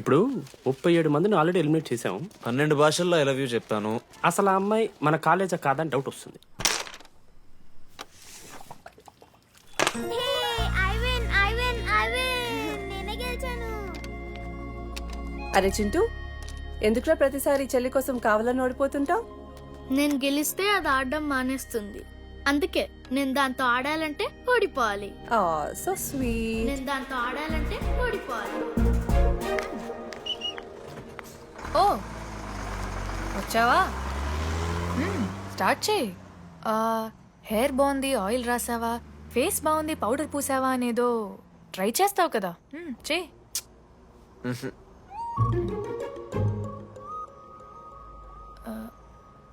ఇప్పుడు ముప్పై ఏడు మందిని ఆల్రెడీ ఎలిమినేట్ చేసాం పన్నెండు భాషల్లో ఐ లవ్ యూ చెప్పాను. అసలు ఆ అమ్మాయి మన కాలేజా కాదని డౌట్ వస్తుంది. I win I win I win నేనే గెలిచాను అరే చింటూ ఎందుకురా ప్రతిసారి చెల్లి కోసం కావాలని ఓడిపోతుంటావు? నేను గెలిస్తే అది ఆడడం మానేస్తుంది. అందుకే నేను దాంతో ఆడాలంటే ఓడిపోవాలి. సో స్వీట్ నేను దాంతో ఆడాలంటే ఓడిపోవాలి. ఓ వచ్చావా? స్టార్ట్ చేయి. హెయిర్ బాగుంది ఆయిల్ రాసావా? ఫేస్ బాగుంది పౌడర్ పూసావా అనేదో ట్రై చేస్తావు కదా. మ్మ్, చేయి.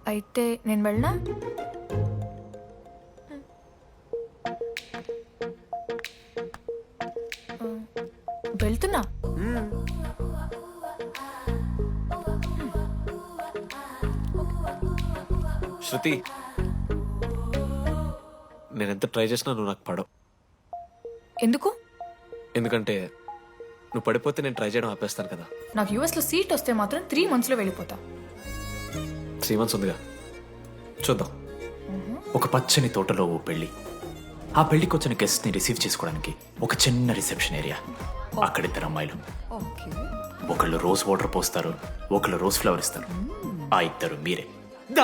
అయితే నేను వెళ్ళనా? శృతి నేను ఎంత ట్రై చేసినా నువ్వు నాకు పడవు. ఎందుకు? ఎందుకంటే నువ్వు పడిపోతే నేను ట్రై చేయడం ఆపేస్తాను కదా. నాకు యూఎస్లో సీట్ వస్తే మాత్రం త్రీ మంత్స్లో వెళ్ళిపోతా. త్రీ మంత్స్ ఉందిగా. చూద్దాం. ఒక పచ్చని తోటలో ఓ పెళ్ళి ఆ పెళ్ళికి వచ్చిన గెస్ట్ని రిసీవ్ చేసుకోవడానికి ఒక చిన్న రిసెప్షన్ ఏరియా. అక్కడ ఇద్దరు అమ్మాయిలు. ఓకే. ఒకళ్ళు రోజ్ వాటర్ పోస్తారు ఒకళ్ళు రోజ్ ఫ్లవర్ ఇస్తారు. ఆ ఇద్దరు మీరే.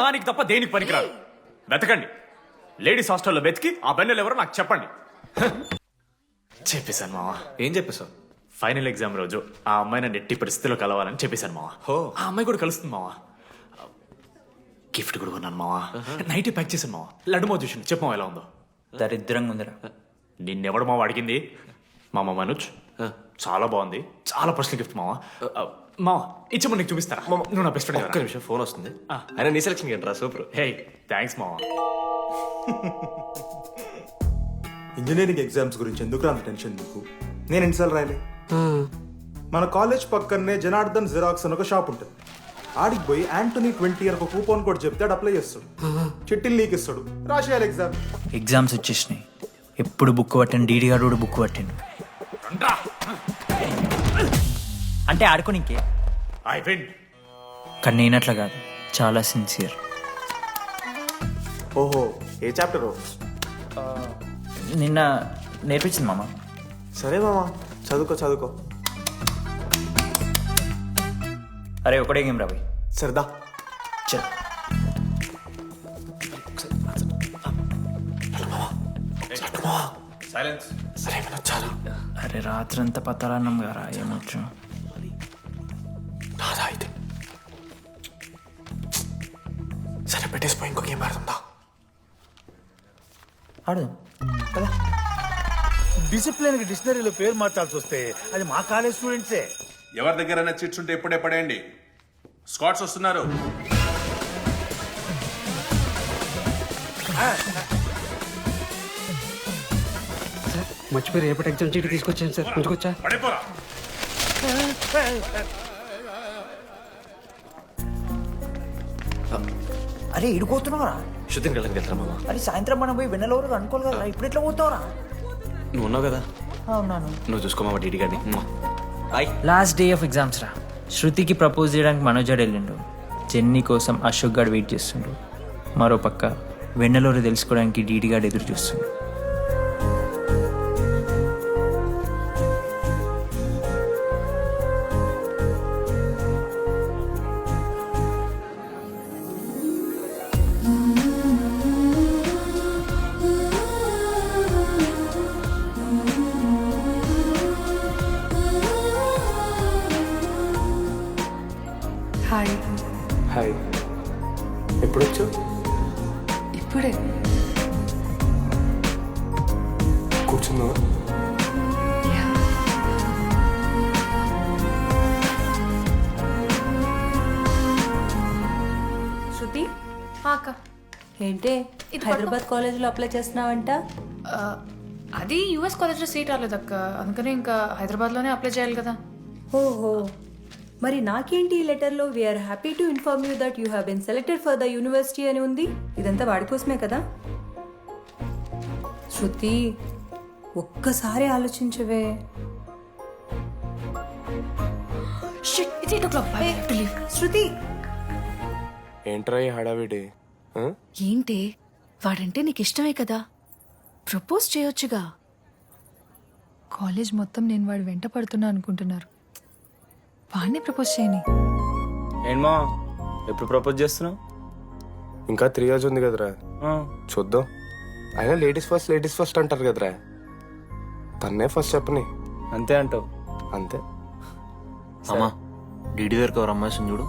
దానికి తప్ప దేనికి పనికిరాదు? వెతకండి. లేడీస్ హాస్టల్లో వెతికి ఆ బెన్నెలు ఎవరో నాకు చెప్పండి. చెప్పేశాను మావా. ఏం చెప్పేశావు? ఫైనల్ ఎగ్జామ్ రోజు ఆ అమ్మాయిని నెట్టి పరిస్థితిలో కలవాలని చెప్పేశాను మావా. హో. ఆ అమ్మాయి కూడా కలుస్తుంది మావా. గిఫ్ట్ కూడా కొన్నాను మావా. నైట్ ప్యాక్ చేశాను మావా. లడ్డు మో చూసింది చెప్పమా ఎలా ఉందో. దరిద్రంగా ఉందిరా. నిన్నెవడు మావ అడిగింది? మామ మనోజ్. చాలా బాగుంది. చాలా పర్సనల్ గిఫ్ట్ మావా. మావా ఇచ్చమని నీకు చూపిస్తారా? నువ్వు నా బెస్ట్ ఒక్క ఫ్రెండ్ నిమిషం ఫోన్ వస్తుంది. అయినా నీ సెలక్షన్ ఏంట్రా? సూపర్. హే థ్యాంక్స్ మావా. ఇంజనీరింగ్ ఎగ్జామ్స్ గురించి ఎందుకు అంత టెన్షన్ నీకు? నేను ఎన్నిసార్లు రాయలే? మన కాలేజ్ పక్కనే జనార్దన్ జిరాక్స్ అని ఒక షాప్ ఉంటుంది. ఆడికి పోయి యాంటనీ ట్వంటీ అని ఒక కూపన్ కోడ్ చెప్తే అప్లై చేస్తాడు. చిట్టిల్ నీకు ఇస్తాడు. రాసేయాలి ఎగ్జామ్ ఎగ్జామ్స్ వచ్చేసినాయి. ఎప్పుడు బుక్ పట్టాను డీడీ గారు కూడా బుక్ పట్టాను అంటే ఆడుకోనికే ఐ విన్. కానీ నేనట్లా కాదు. చాలా సిన్సియర్ ఓహో ఏ చాప్టర్ నిన్న నేర్పించింది మామ. సరే మామా చదువుకో చదువుకో. అరే ఒకటే గేమ్ రాబోయ్ సరదా. చల్ సైలెన్స్ సరే చాలా అరే రాత్రంతా పతరాన్నం గారా ఏమొచ్చు? సరే పెట్టేసిపోయి ఇంకో గేమ్ ఆడుతుందా ఆడు డిసిప్లిన్ డిక్షనరీలో పేరు మార్చాల్సి వస్తే అది మా కాలేజ్ స్టూడెంట్సే ఎవరి దగ్గరైనా చిట్స్ ఉంటే ఇప్పుడే పడేయండి. స్కాట్స్ వస్తున్నారు. మర్చిపోయి రేపటి ఎగ్జామ్ చీటి తీసుకొచ్చాను సార్. ఉంచుకొచ్చా పడిపోరా అరే ఇడిపోతున్నావురా శృతిని వెళ్ళకి వెళ్తారా మామ? అరే సాయంత్రం మనం పోయి వెన్నెలవరకు అనుకోవాలి కదా ఇప్పుడు ఎట్లా పోతావురా? నువ్వు ఉన్నావు కదా? అవునాను నువ్వు చూసుకో మామ డీడీ గారిని. Boy last day of exams రా. శృతికి ప్రపోజ్ చేయడానికి మనోజాడు వెళ్ళిండు. జెన్నీ కోసం అశోక్ గాడు వెయిట్ చేస్తుండు. మరో పక్క వెన్నెలూరు తెలుసుకోవడానికి డీడీ గాడు ఎదురు చూస్తుండు. ఇప్పుడే కూర్చున్నావా శృతి? అక్క. ఏంటే హైదరాబాద్ కాలేజీలో అప్లై చేస్తున్నావంట? అది యూఎస్ కాలేజ్లో సీట్ రాలేదు అక్క అందుకనే ఇంకా హైదరాబాద్లోనే అప్లై చేయాలి కదా. ఓహో. మరి నాకేంటి ఈ లెటర్లో? We are happy to inform you that you have been selected for the university అని ఉంది. ఇదంతా వాడి కోసమే కదా? శృతి ఒక్కసారి ఆలోచించవే. శృతి! ఏంట్రా ఈ హడావిడి? ఏంటి? వాడంటే నీకు ఇష్టమే కదా. ప్రపోజ్ చేయొచ్చుగా. కాలేజ్ మొత్తం నేను వాడు వెంట పడుతున్నా అనుకుంటున్నారు. వాడిని ప్రపోజ్ చేయని. ఏంమా ఎప్పుడు ప్రపోజ్ చేస్తున్నావు? ఇంకా త్రీ ఇయర్స్ ఉంది కదరా. చూద్దాం. అయినా లేడీస్ ఫస్ట్ లేడీస్ ఫస్ట్ అంటారు కదరా. తన్నే ఫస్ట్ చెప్పని. అంతే అంటావు. అంతే. అమ్మా డీడీ దగ్గరకు ఎవరు అమ్మాయి చూడు.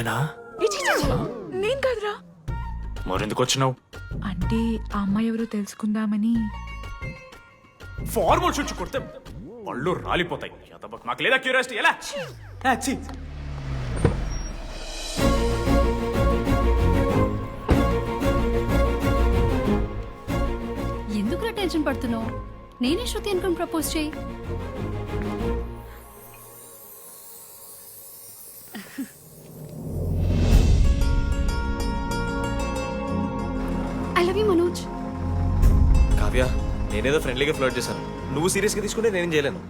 నువ్వేనా? నేను కదరా. మరెందుకు వచ్చినావు? అంటే ఆ అమ్మాయి ఎవరో తెలుసుకుందామని. ఫార్మల్ షూట్ కొడితే పళ్ళు రాలిపోతాయి. మాకు లేదా క్యూరియాసిటీ? ఎలా? ఛీ. ఎందుకు టెన్షన్ పడుతున్నావు? నేనే శృతి అనుకుని ప్రపోజ్ చేయి. నేనేదో ఫ్రెండ్లీగా ఫ్లోట్ చేశాను. నువ్వు సీరియస్గా తీసుకుంటే నేనేం చేయలేను.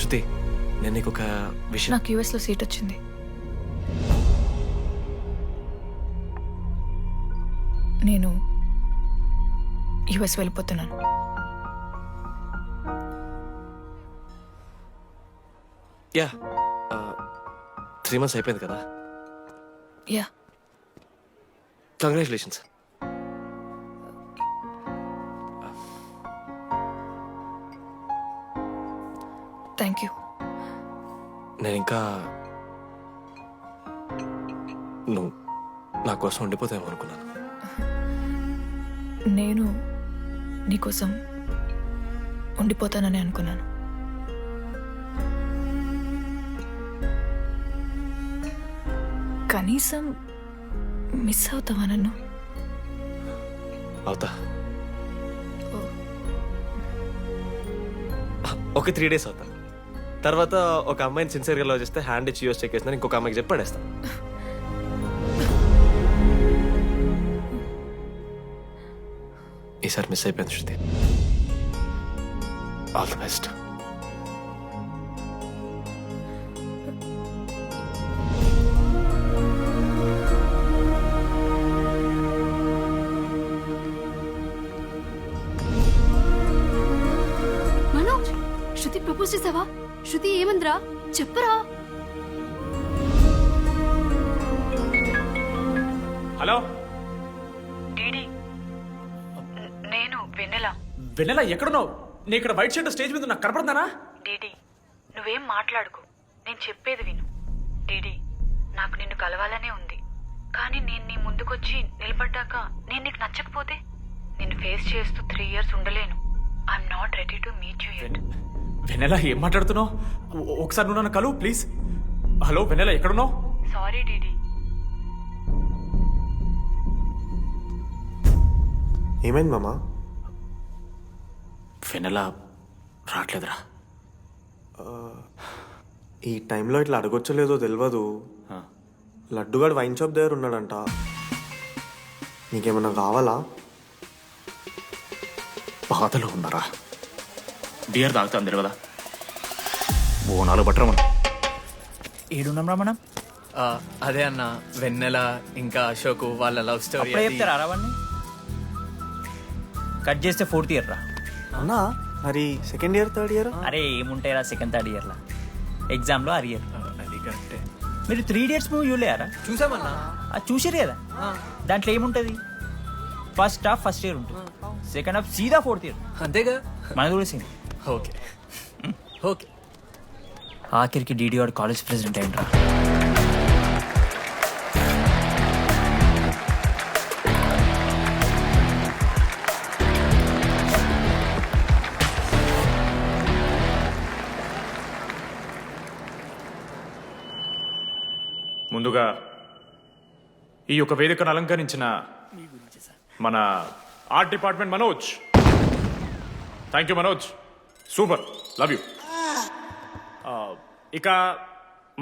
శృతి నేను నీకు ఒక విషయం నాకు యూఎస్లో సీట్ వచ్చింది. యుఎస్ వెళ్ళిపోతున్నాను. యా త్రీ మంత్స్ అయిపోయింది కదా? యా. కంగ్రాచులేషన్స్ థ్యాంక్ యూ నేను ఇంకా నువ్వు నా కోసం ఉండిపోతాయేమో అనుకున్నాను. నేను నీకోసం ఉండిపోతానని అనుకున్నాను. కనీసం మిస్ అవుతావా నన్ను? అవుతా. ఒక త్రీ డేస్ అవుతా. తర్వాత ఒక అమ్మాయిని సిన్సియర్గా లవ్ చేస్తే హ్యాండ్ ఇచ్చి యూస్ చెక్ చేసిన ఇంకొక అమ్మాయికి చెప్పి పడేస్తాను ఈసారి మిస్ అయిపోయింది Shruti. All the best Manoj Shruti propose చేసావా? శృతి ఏమందిరా? చెప్పరా? హలో? వెన్నెల ఎక్కడున్నావు? నీ ఇక్కడ వైట్ షర్ట్ స్టేజ్ మీద నాకు కనపడుతున్నానా డీడీ నువ్వేం మాట్లాడుకో. నేను చెప్పేది విను. డీడీ నాకు నిన్ను కలవాలనే ఉంది. కానీ నేను నీ ముందుకొచ్చి నిలబడ్డాక నేను నీకు నచ్చకపోతే? నిన్ను ఫేస్ చేస్తూ త్రీ ఇయర్స్ ఉండలేను. I'm not ready to meet you at Vennela ఏం మాట్లాడుతున్నావు? ఒకసారి నువ్వు నన్ను కలువు ప్లీజ్ హలో వెన్నెల ఎక్కడున్నావు? Sorry DD. ఏమైంది మామా? వెన్నెల రావట్లేదురా ఈ టైంలో ఇట్లా అడగొచ్చలేదో తెలియదు లడ్డుగాడు వైన్ షాప్ దగ్గర ఉన్నాడంట. నీకేమన్నా కావాలా? బాధలో ఉన్నారా? బియర్ తాగుతా అందరు కదా బోనాలు బట్టరా మనం. ఏడున్నాం రా మనం? ఆ, అదే అన్న వెన్నెల ఇంకా అశోక్ వాళ్ళ లవ్ స్టోరీ అప్పుడే చెప్తారా రావణ్ణి కట్ చేస్తే ఫోర్త్ ఇయర్ రా అన్నా మరి సెకండ్ ఇయర్ థర్డ్ ఇయర్ అరే ఏముంటాయి రా సెకండ్ థర్డ్ ఇయర్లో ఎగ్జామ్లో అరియర్ అది కరెక్టే మీరు త్రీ డేట్స్ మూవీ చూడలేరా చూసామన్నా? అది చూసారు కదా? దాంట్లో ఏముంటుంది? ఫస్ట్ హాఫ్ ఫస్ట్ ఇయర్ ఉంటుంది. సెకండ్ హాఫ్ సీదా ఫోర్త్ ఇయర్ అంతేగా? మన కూడా సేమ్ ఓకే. ఓకే. ఆఖరికి డీడీ వాడు కాలేజ్ ప్రెసిడెంట్ అయింట్రా ముందుగా ఈ యొక్క వేదికను అలంకరించిన మన art department Manoj. Thank you Manoj. Super love you ఇక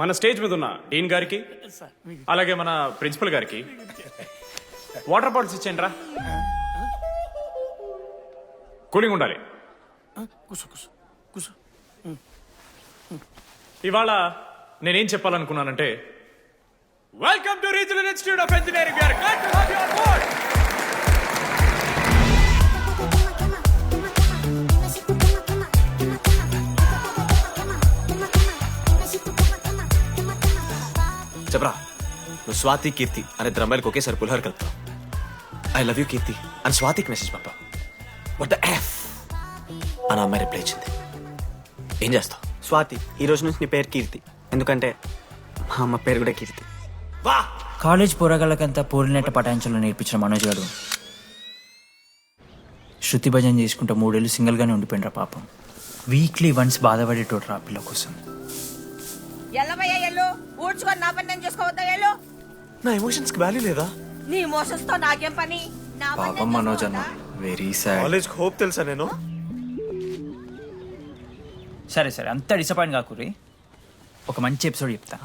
మన స్టేజ్ మీద ఉన్న డీన్ గారికి అలాగే మన ప్రిన్సిపల్ గారికి వాటర్ బాటిల్స్ ఇచ్చేయండి రా కూలింగ్ ఉండాలి. కూర్చో కూర్చో కూర్చో. ఇవాళ నేనేం చెప్పాలనుకున్నానంటే welcome to regional institute of engineering చెప్పరా నువ్వు స్వాతి కీర్తి అనే ఇద్దరు అమ్మాయిలకు ఒకేసారి పులిహోర కలుపుతావు. ఐ లవ్ యూ కీర్తి అని స్వాతికి మెసేజ్ పంపావు. వాట్ ద ఎఫ్ అని అమ్మాయి రిప్లై ఇచ్చింది ఏం చేస్తావు? స్వాతి ఈ రోజు నుంచి నీ పేరు కీర్తి. ఎందుకంటే మా అమ్మ పేరు కూడా కీర్తి. వా కాలేజ్ పోరగాళ్ళకంతా పోరినట్ట పటాయించలో నేర్పించిన మనోజ్ గారు. శృతి భజన చేసుకుంటూ మూడేళ్ళు సింగిల్గానే ఉండిపోయినరా పాపం. వీక్లీ వన్స్ బాధపడేటోడు రా పిల్ల కోసం. నా ఎమోషన్స్కి వాల్యూ లేదా? నీ మోసన్స్తో నాకేం పని? నా పని పాపం మనోజ్ అన్న వెరీ సాడ్ కాలేజ్ హోప్ తెలుసా నేను? సరే సరే. అంత డిసప్పాయింట్ కాకురి ఒక మంచి ఎపిసోడ్ చెప్తా.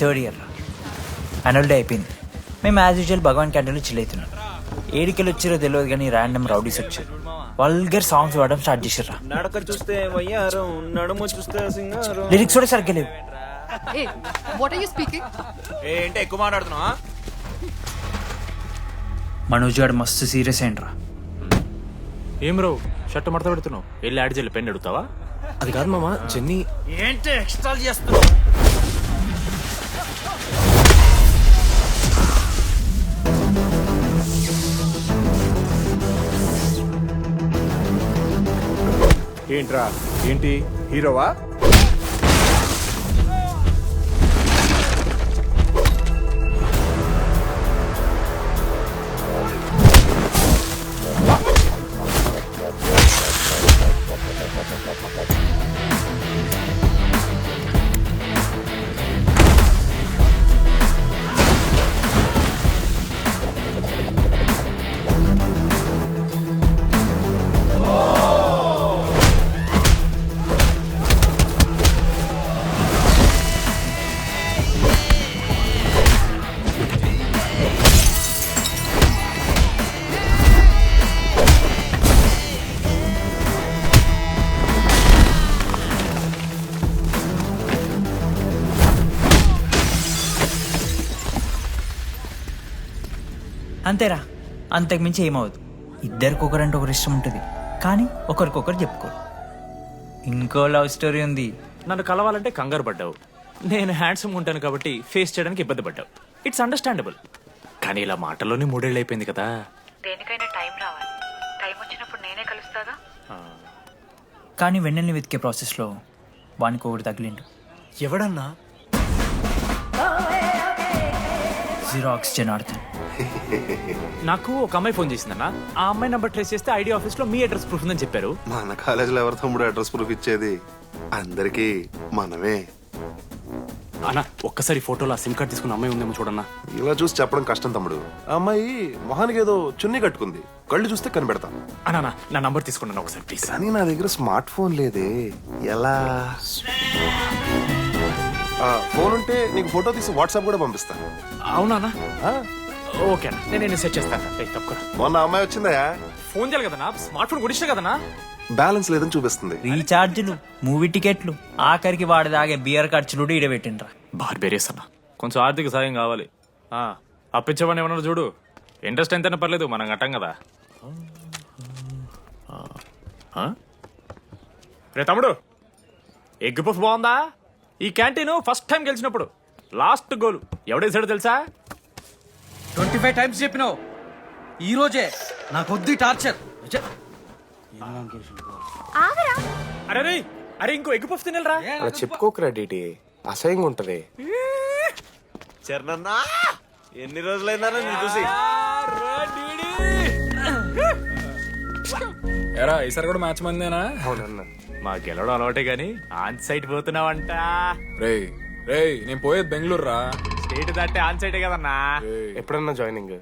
థర్డ్ ఇయర్ రా. యాన్యువల్ డే అయిపోయింది. మేము యాజ్ యూజువల్ భగవాన్ క్యాంటీన్లో చిల్ అవుతున్నాం ఏడికెళ్ళి వచ్చారో తెలియదు కానీ ర్యాండమ్ రౌడీస్ వచ్చారు. వల్గర్ సాంగ్స్ పాడడం స్టార్ట్ చేసారు నడక చూస్తే వయ్యారం నడుము చూస్తే సింగారం. లిరిక్స్ కూడా సరిగ్గా లేవు. వాట్ ఆర్ యూ స్పీకింగ్ ఏంటి ఎక్కువ మాట్లాడుతున్నావా? మనోజ్ గారు మస్తు సీరియస్ అయిండ్రా ఏం రో షర్ట్ మడత పెడుతున్నావు? వెళ్ళి యాడ్ చేయాలి పెన్ అడుగుతావా అది కాదు మామ జెన్నీ. ఏంటి ఎక్స్ట్రా చేస్తున్నావు? ఏంట్రా? ఏంటి? హీరోవా? అంతేరా. అంతకుమించి ఏమవదు ఇద్దరికి ఒకరంటే ఒకరు ఇష్టం ఉంటుంది. కానీ ఒకరికొకరు చెప్పుకోరు. ఇంకో లవ్ స్టోరీ ఉంది. నన్ను కలవాలంటే కంగారు పడ్డావు. నేను హ్యాండ్సమ్ ఉంటాను కాబట్టి ఫేస్ చేయడానికి ఇబ్బంది పడ్డావు. ఇట్స్ అండర్స్టాండబుల్ కానీ ఇలా మాటల్లోనే మూడేళ్ళు అయిపోయింది కదా. దేనికైనా టైం రావాలి. టైం వచ్చినప్పుడు నేనే కలుస్తాగా? కానీ వెన్నెల్ని వెతికే ప్రాసెస్లో వానికి ఒకటి తగిలిండు. ఎవడన్నా? జిరాక్స్ జనార్దన్. నాకు ఒక అమ్మాయి ఫోన్ చేసిందన్న ఆ అమ్మాయి నెంబర్ ట్రేస్ చేస్తే ఐడి ఆఫీస్లో మీ అడ్రస్ ప్రూఫ్ ఉందని చెప్పారు. మన కాలేజీలో ఎవరి తమ్ముడు అడ్రస్ ప్రూఫ్ ఇచ్చేది? అందరికీ మనమే. అన్న ఒక్కసారి ఫోటోలో ఆ సిమ్ కార్డ్ తీసుకున్న అమ్మాయి ఉందేమో చూడన్నా. ఇలా చూసి చెప్పడం కష్టం తమ్ముడు. ఆ అమ్మాయి మొహానికి ఏదో చున్నీ కట్టుకుంది. కళ్ళు చూస్తే కనిపెడతా. అన్న నా నంబర్ తీసుకున్నాను ఒకసారి ప్లీజ్ కానీ నా దగ్గర స్మార్ట్ ఫోన్ లేదే. ఎలా? ఆ, ఫోన్ ఉంటే నీకు ఫోటో తీసి వాట్సాప్ కూడా పంపిస్తా. అవునా ఆ, ఓకే అన్న. నేను నేను సెట్ చేస్తాను తప్పుకోరా మొన్న అమ్మాయి వచ్చిందా? ఫోన్ చేయాలి కదన్నా? స్మార్ట్ ఫోన్ కొడిస్తా కదన్నా బ్యాలెన్స్ లేదని చూపిస్తుంది. రీఛార్జ్లు మూవీ టికెట్లు ఆఖరికి వాడి దాగే బియర్ ఖర్చులు కూడా ఈడబెట్టిండ్రా బార్బేరియస్ అన్న. కొంచెం ఆర్థిక సాయం కావాలి. ఆ, అప్పించమని ఏమన్నా చూడు. ఇంట్రెస్ట్ ఎంతైనా పర్లేదు మనం కట్టం కదా. ఆ? రే తమ్ముడు ఎగ్ పఫ్ బాగుందా? ఈ క్యాంటీన్ ఫస్ట్ టైం గెలిచినప్పుడు లాస్ట్ గోల్ ఎవడేసాడో తెలుసా? ట్వంటీ ఫైవ్ టైమ్స్ చెప్పినావు. ఈ రోజే నాకు వద్దు టార్చర్. ఆగరా. అరే అరే ఇంకో ఎగ్ పఫ్ తినరా అలా చెప్పుకోకరా డీటీ. అసహ్యంగా ఉంటది. చరణన్నా ఎన్ని రోజులైందా చూసి? ఎరా ఈసారి కూడా మ్యాచ్ మందేనా? అవునన్నా. మా గెలవడం అలవాటే గాని ఆన్ సైట్ పోతున్నావంట. రేయ్ రేయ్ నేను పోయేది బెంగళూరు రా స్టే దాటే ఆన్ సైడే కదన్నా? ఎప్పుడన్నా జాయినింగ్.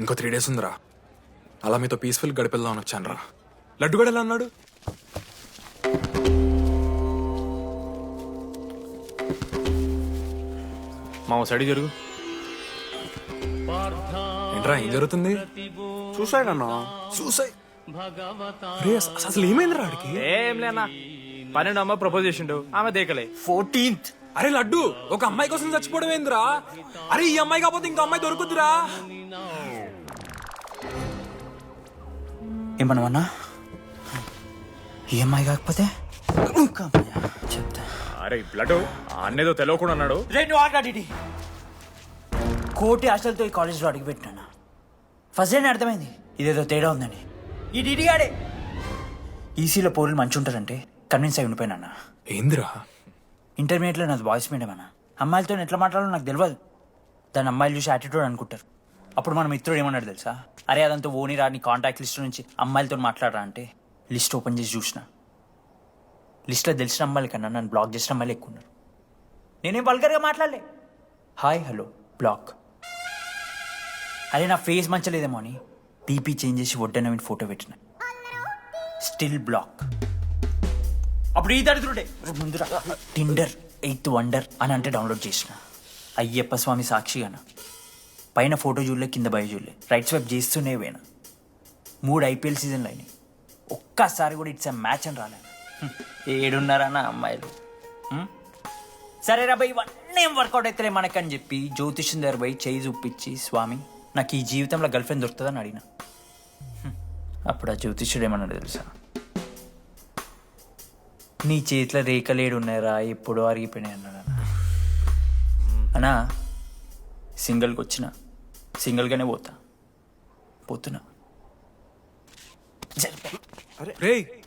ఇంకో త్రీ డేస్ ఉందిరా. అలా మీతో పీస్ఫుల్ గడిపెళ్దామని వచ్చాను రా. లడ్డు కూడా ఎలా అన్నాడు మా సైడ్ జరుగు. ఏంట్రా ఏం జరుగుతుంది? చూసాడు అన్న? చూసాయి అసలు ఏమైంది రాడికి ఏం లేనా పన్నెండు అమ్మ ప్రపోజ్ చేసిండు. ఆమె దేకలే. ఫోర్టీన్త్ అరే లడ్డు ఒక అమ్మాయి కోసం చచ్చిపోవడం ఏందిరా? అరే ఈ అమ్మాయి కాకపోతే ఇంకో అమ్మాయి దొరుకుతురా ఈఎంఐ కాకపోతే ఇంకో అమ్మాయా? చెప్తా. అరే బ్లడ్ అన్నేదో తెలియకుండా అన్నాడు. రెండు కోటి ఆశలతో ఈ కాలేజ్లో అడుగుపెట్టినా? ఫస్ట్ డే అర్థమైంది. ఇదేదో తేడా ఉందని ఈ డిడిగాడే ఈసీలో పౌరులు మంచి ఉంటారంటే కన్విన్స్ అయి ఉండిపోయినా ఏందిరా? ఇంటర్మీడియట్లో నాది బాయ్స్ మీడియం అన్న. అమ్మాయిలతో ఎట్లా మాట్లాడాలో నాకు తెలియదు దాని అమ్మాయిలు చూసి యాటిట్యూడ్ అనుకుంటారు. అప్పుడు మన మిత్రుడు ఏమన్నాడు తెలుసా? అరే అదంతా ఓని రాని కాంటాక్ట్ లిస్ట్ నుంచి అమ్మాయిలతో మాట్లాడరా అంటే లిస్ట్ ఓపెన్ చేసి చూసిన. లిస్ట్లో తెలిసిన అమ్మాయిల కన్నా నన్ను బ్లాక్ చేసిన అమ్మాయిలు ఎక్కువ ఉన్నారు. నేనేం వల్గర్గా మాట్లాడలే. హాయ్ హలో బ్లాక్ అరే నా ఫేస్ మంచలేదేమో అని టీపీ చేంజ్ చేసి వడ్డన ఫోటో పెట్టిన. స్టిల్ బ్లాక్ అప్పుడు ఈ దరిద్రుడే ముందురా. టిండర్ ఎయిత్ వండర్ అని అంటే డౌన్లోడ్ చేసిన. అయ్యప్ప స్వామి సాక్షిగాన పైన ఫోటో చూడలే కింద బయ చూడలే. రైట్ స్వైప్ చేస్తూనే పోయినా. మూడు ఐపీఎల్ సీజన్లు అయినాయి. ఒక్కసారి కూడా ఇట్స్ మ్యాచ్ అని రాలేదు హ్మ్. ఏడున్నారా అమ్మాయిలు? సరే రా ఇవన్నీ వర్కౌట్ అవుతలే మనకని చెప్పి జ్యోతిష్యం దగ్గర పోయి చేయి చూపించి స్వామి నాకు ఈ జీవితంలో గర్ల్ ఫ్రెండ్ దొరుకుతుందని అడిగిన. అప్పుడు ఆ జ్యోతిష్యుడు ఏమన్నాడు తెలుసా? నీ చేతిలో రేఖలేడు ఉన్నాయరా ఎప్పుడో అరిగిపోయినాయి అన్నాడు అన్న. అన్నా సింగిల్కి వచ్చిన. సింగిల్గానే పోతా. పోతున్నా. రే